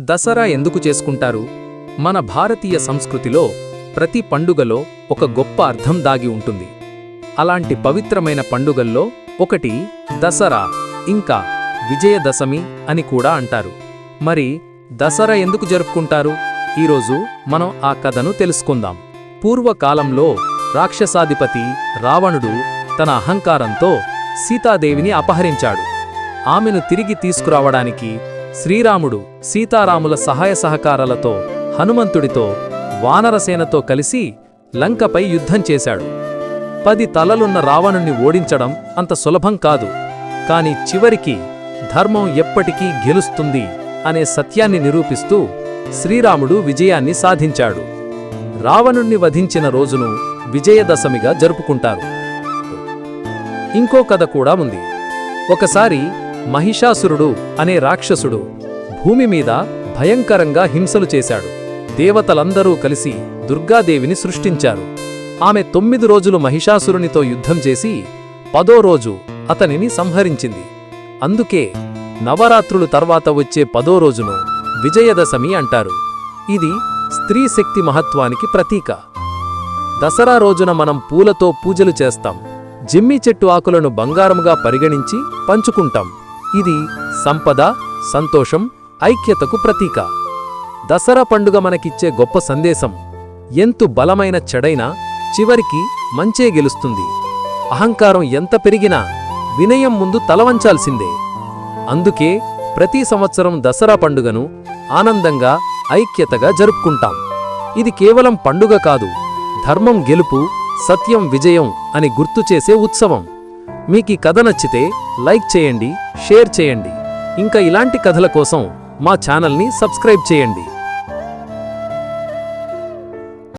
దసరా ఎందుకు చేసుకుంటారు? మన భారతీయ సంస్కృతిలో ప్రతి పండుగలో ఒక గొప్ప అర్థం దాగి ఉంటుంది. అలాంటి పవిత్రమైన పండుగల్లో ఒకటి దసరా ఇంకా విజయదశమి అని కూడా అంటారు. మరి దసరా ఎందుకు జరుపుకుంటారు? ఈరోజు మనం ఆ కథను తెలుసుకుందాం. పూర్వకాలంలో రాక్షసాధిపతి రావణుడు తన అహంకారంతో సీతాదేవిని అపహరించాడు. ఆమెను తిరిగి తీసుకురావడానికి శ్రీరాముడు సీతారాముల సహాయ సహకారాలతో హనుమంతుడితో వానరసేనతో కలిసి లంకపై యుద్ధం చేశాడు. పది తలలున్న రావణుణ్ణి ఓడించడం అంత సులభం కాదు. కాని చివరికి ధర్మం ఎప్పటికీ గెలుస్తుంది అనే సత్యాన్ని నిరూపిస్తూ శ్రీరాముడు విజయాన్ని సాధించాడు. రావణుణ్ణి వధించిన రోజును విజయదశమిగా జరుపుకుంటారు. ఇంకో కథ కూడా ఉంది. ఒకసారి మహిషాసురుడు అనే రాక్షసుడు భూమి మీద భయంకరంగా హింసలు చేశాడు. దేవతలందరూ కలిసి దుర్గాదేవిని సృష్టించారు. ఆమె తొమ్మిది రోజులు మహిషాసురునితో యుద్ధం చేసి పదో రోజు అతనిని సంహరించింది. అందుకే నవరాత్రులు తర్వాత వచ్చే పదో రోజును విజయదశమి అంటారు. ఇది స్త్రీ శక్తి మహత్వానికి ప్రతీక. దసరా రోజున మనం పూలతో పూజలు చేస్తాం. జిమ్మి చెట్టు ఆకులను బంగారముగా పరిగణించి పంచుకుంటాం. ఇది సంపద సంతోషం ఐక్యతకు ప్రతీక. దసరా పండుగ మనకిచ్చే గొప్ప సందేశం. ఎంతు బలమైన చెడైనా చివరికి మంచే గెలుస్తుంది. అహంకారం ఎంత పెరిగినా వినయం ముందు తలవంచాల్సిందే. అందుకే ప్రతి సంవత్సరం దసరా పండుగను ఆనందంగా ఐక్యతగా జరుపుకుంటాం. ఇది కేవలం పండుగ కాదు ధర్మం గెలుపు సత్యం విజయం అని గుర్తు చేసే ఉత్సవం. మీకీ కథ నచ్చితే లైక్ చేయండి షేర్ చేయండి. ఇంకా ఇలాంటి కథల కోసం మా ఛానల్ని సబ్స్క్రైబ్ చేయండి.